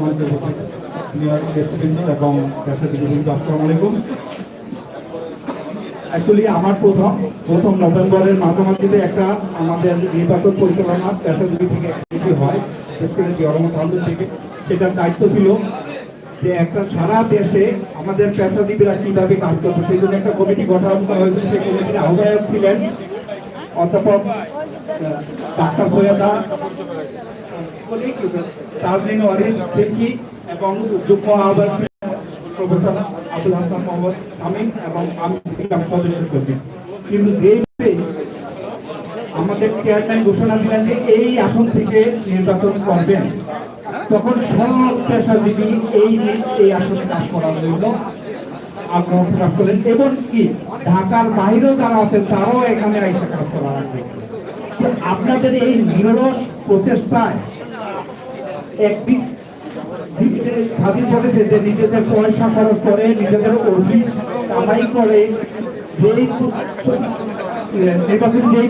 উপস্থিত senior actually আমার প্রথম প্রথম নভেম্বরের মাঝামাঝিতে একটা আমাদের নির্বাচন পরিচালনা পেশাজীবী থেকে একটি হয় আহমদ থেকে। সেটার দায়িত্ব ছিল যে একটা সারা দেশে আমাদের পেশাজীবীরা কীভাবে কাজ করবে সেই জন্য একটা কমিটি গঠন করা হয়েছিল সেই কমিটির আহ্বায়ক ছিলেন অধ্যাপক ডাক্তার সৈয়দা এবং আমাদের চেয়ারম্যান ঘোষণা দিলেন যে এই আসন থেকে নির্বাচন করবেন তখন সব পেশাজীবী এই এই আসনে কাজ করার জন্য। আগ্রহ প্রকাশ এবং কি ঢাকার বাইরেও যারা আছেন তারাও এখানে এসে কাজ করা আপনাদের এই নিরলস প্রচেষ্টায় স্বাধীন করেছে যে নিজেদের পয়সা খরচ করে নিজেদের অভিস কামাই করে যেই নির্বাচন যেই